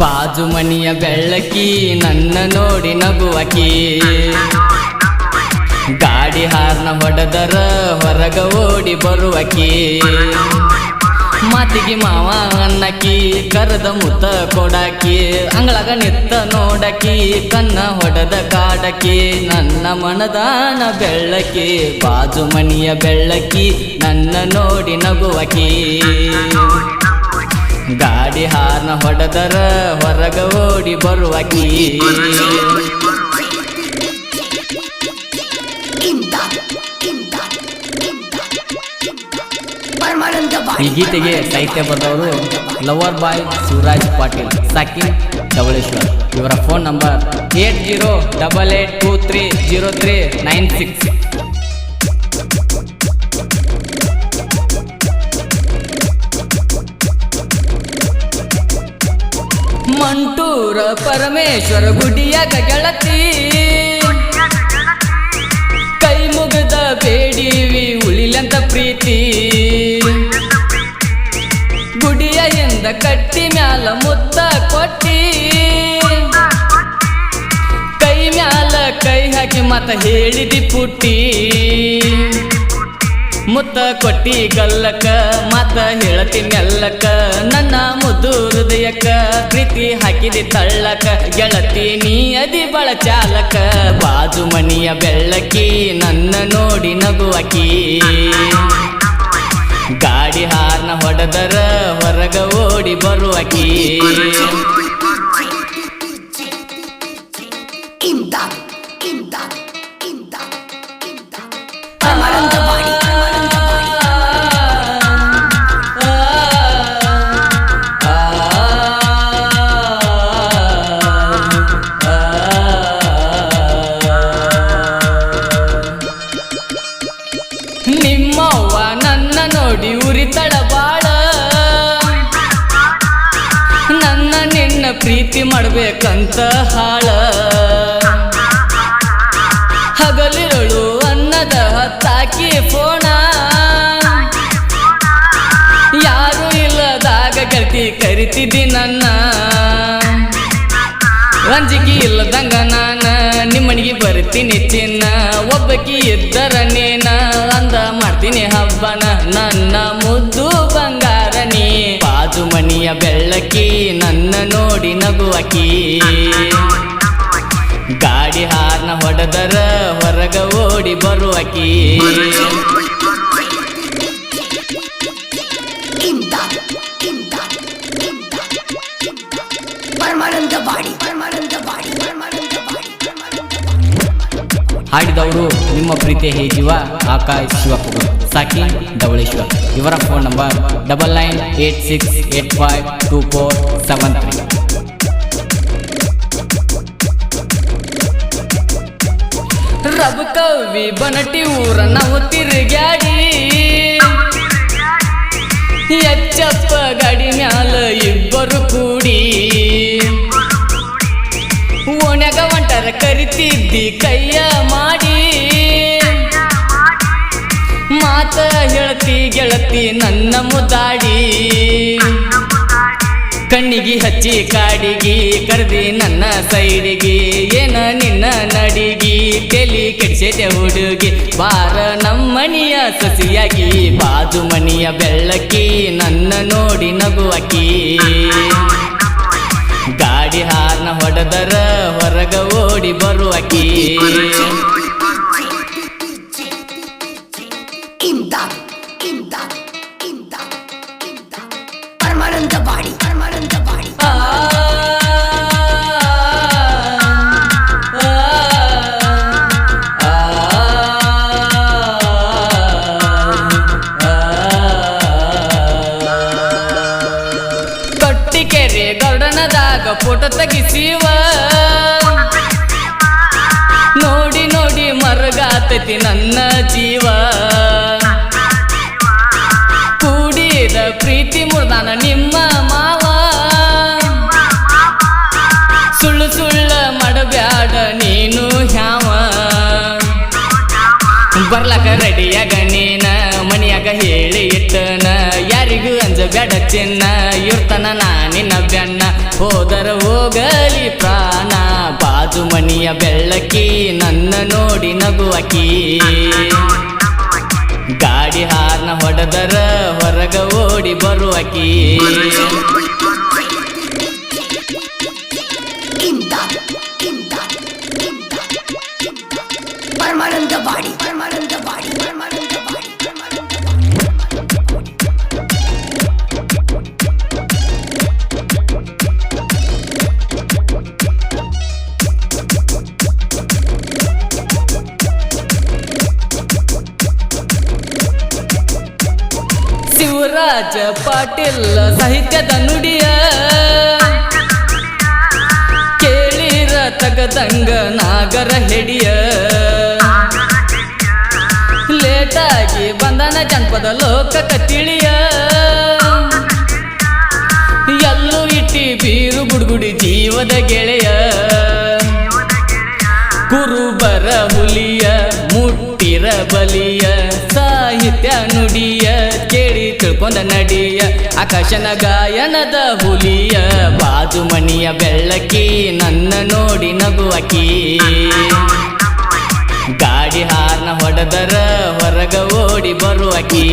ಬಾಜು ಮನಿಯ ಬೆಳ್ಳಕಿ ನನ್ನ ನೋಡಿ ನಗುವಕಿ ಗಾಡಿ ಹಾರ್ನ ಹೊಡೆದರ ಹೊರಗ ಓಡಿ ಬರುವಕಿ ಮಾತಿಗೆ ಮಾವ ಅನ್ನಕಿ, ಕರೆದ ಮುತ್ತ ಕೊಡಕಿ, ಅಂಗಳಗ ನಿತ್ತ ನೋಡಕಿ, ಕನ್ನ ಹೊಡೆದ ಕಾಡಕಿ, ನನ್ನ ಮನದಾನ ಬೆಳ್ಳಕಿ, ಬಾಜು ಮನಿಯ ಬೆಳ್ಳಕಿ, ನನ್ನ ನೋಡಿ ನಗುವಕಿ. ಗಾಡಿ ಹಾರ್ನ ಹೊಡೆದರ ಹೊರಗ ಓಡಿ ಬರುವಕಿ. ಈ ಗೀತೆಗೆ ಸಾಹಿತ್ಯ ಬರೆದವರು ಲವರ್ ಬಾಯ್ ಶಿವರಾಜ್ ಪಾಟೀಲ್ ಸಾಕಿನ್ ಡಬಳೇಶ್ವರ್ ಇವರ phone number eight zero double eight two three zero three nine six. Mantur Parameshwara ಗುಡಿಯ ಗೆಳತಿ. ಕೈ ಮುಗಿದ ಬೇಡಿವಿ ಉಳಿಲಂತ ಪ್ರೀತಿ. ಕಟ್ಟಿ ಮ್ಯಾಲ ಮುತ್ತ ಕೊಟ್ಟಿ. ಕೈ ಮ್ಯಾಲ ಕೈ ಹಾಕಿ ಮತ ಹೇಳಿದಿ ಪುಟ್ಟಿ. ಮುತ್ತ ಕೊಟ್ಟಿ ಗಲ್ಲಕ ಮತ ಹೇಳತಿ ಮೆಲ್ಲಕ ನನ್ನ ಮುದ್ದು ಹೃದಯಕ್ಕ ಪ್ರೀತಿ ಹಾಕಿದಿ ತಳ್ಳಕ ಗೆಳತಿ ನೀ ಅದಿ ಬಳ ಚಾಲಕ. ಬಾಜು ಮನಿಯ ಬೆಳ್ಳಕಿ ನನ್ನ ನೋಡಿ ನಗುವಕಿ ಗಾಡಿ ಹಾರ್ನ ಹೊಡೆದರ ಹೊರಗ ಓಡಿ ಬರುವಕಿ ಪ್ರೀತಿ ಮಾಡ್ಬೇಕಂತ ಹಾಳ. ಹಗಲಿರಳು ಅನ್ನದ ಹತ್ತಾಕಿ ಫೋಣ. ಯಾರು ಇಲ್ಲದಾಗ ಗೆಳತಿ ಕರಿತಿದ್ದಿ ನನ್ನ. ರಂಜಿಗೆ ಇಲ್ಲದಂಗ ನಾನ, ನಿಮ್ಮನಿಗೆ ಬರ್ತೀನಿ ಚಿನ್ನ. ಒಬ್ಬಕಿ ಇದ್ದರ ನೀನ ಅಂದ ಮಾಡ್ತೀನಿ ಹಬ್ಬನ. ಬೆಳ್ಳಕಿ ನನ್ನ ನೋಡಿ ನಗುವಕಿ ಗಾಡಿ ಹಾರ್ನ ಹೊಡೆದರ ಹೊರಗ ಓಡಿ ಬರುವಕಿ ಹಾಡಿದವರು ನಿಮ್ಮ ಪ್ರೀತಿ ಹೇಗಿವ ಆಕಾಶ್ ಶಿವಕುಮಾರ್. ಸಾಕಿ ಧವಳೇಶ್ವರ್ ಇವರ phone number double nine eight six eight five two four seven three Rabakavi Banahatti ಊರ ನಾವು ತಿರುಗ್ಯಾಡಿ. ಎಚ್ಚಪ್ಪ ಗಾಡಿ ಮ್ಯಾಲ ಇಬ್ಬರು ಕೂಡಿ. ಓಣ್ಯಾಗ ಒಂಟರ ಕರಿತಿದ್ದಿ ಕೈಯ ಮಾಡಿ. ಮಾತ ಹೇಳ್ತಿ ಗೆಳತಿ ನನ್ನ ಮುದ್ದಾಡಿ ಕಣ್ಣಿಗೆ ಹಚ್ಚಿ ಕಾಡಿಗಿ ಕರೆದಿ ನನ್ನ ಸೈಡಿಗಿ. ಏನ ನಿನ್ನ ನಡಿಗಿ? ತೆಲಿ ಕೆಡ್ಸೈತೆ ಹುಡುಗಿ, ಬಾರ ನಮ್ಮನಿಯ ಸಸಿಯಾಗಿ. ಬಾಜು ಮನಿಯ ಬೆಳ್ಳಕ್ಕಿ, ನನ್ನ ನೋಡಿ ನಗುವಕಿ ಗಾಡಿ ಹಾರ್ನ ಹೊಡೆದರ ಹೊರಗ ಓಡಿ ಬರುವಕಿ ಪರಮಾನಂದ ಬಾಡಿ ಪರಮಾನಂದ ಬಾಡಿ ಆ, ಆ, ಆ, ಗೌಡನದಾಗ ಫೋಟೋ ತೆಗಿಸಿವ. ನೋಡಿ ನೋಡಿ ಮರಗಾತತಿ ನನ್ನ ಜೀವ. ಪ್ರೀತಿ ಮುರ್ದಾನ ನಿಮ್ಮ ಮಾವ. ಸುಳ್ಳು ಸುಳ್ಳ ಮಾಡಬ್ಯಾಡ ನೀನು ಹ್ಯಾವ. ಬರ್ಲಾಕ ರೆಡಿಯಾಗ ನೀನ, ಮನೆಯಾಗ ಹೇಳಿ ಇಟ್ಟನ. ಯಾರಿಗೂ ಅಂಜಬ್ಯಾಡ ಚಿನ್ನ ಇರ್ತನ ನಾ ನಿನ್ನ ಹೋದರ ಹೋಗಲಿ ಪ್ರಾಣ, ಬಾಜು ಮನಿಯ ಬೆಳ್ಳಕ್ಕಿ ನನ್ನ ನೋಡಿ ನಗುವಕಿ ಗಾಡಿ ಹಾರ್ನ ಹೊಡೆದರ ಹೊರಗ ಓಡಿ ಬರುವಕಿ ಶಿವರಾಜ ಪಾಟೀಲ್ ಸಾಹಿತ್ಯದ ನುಡಿಯ. ಕೇಳಿರ ತಗದಂಗ ನಾಗರ ಹೆಡಿಯ. ಲೇಟಾಗಿ ಬಂದನ ಜನಪದ ಲೋಕಕ ತಿಳಿಯ. ಎಲ್ಲೂ ಇಟ್ಟಿ ಬೀರು ಗುಡುಗುಡಿ ಜೀವದ ಗೆಳೆಯ. ಕುರುಬರ ಹುಲಿಯ ಮುಟ್ಟಿರ ಬಲಿಯ ಸಾಹಿತ್ಯ ನುಡಿಯ. ತಿಳ್ಕೊಂಡ ನಡಿಯ ಆಕಾಶನ ಗಾಯನದ ಹುಲಿಯ ಬಾಜು ಮಣಿಯ ಬೆಳ್ಳಕಿ ನನ್ನ ನೋಡಿ ನಗುವಕಿ ಗಾಡಿ ಹಾರ್ನ ಹೊಡೆದರ ಹೊರಗ ಓಡಿ ಬರುವಕಿ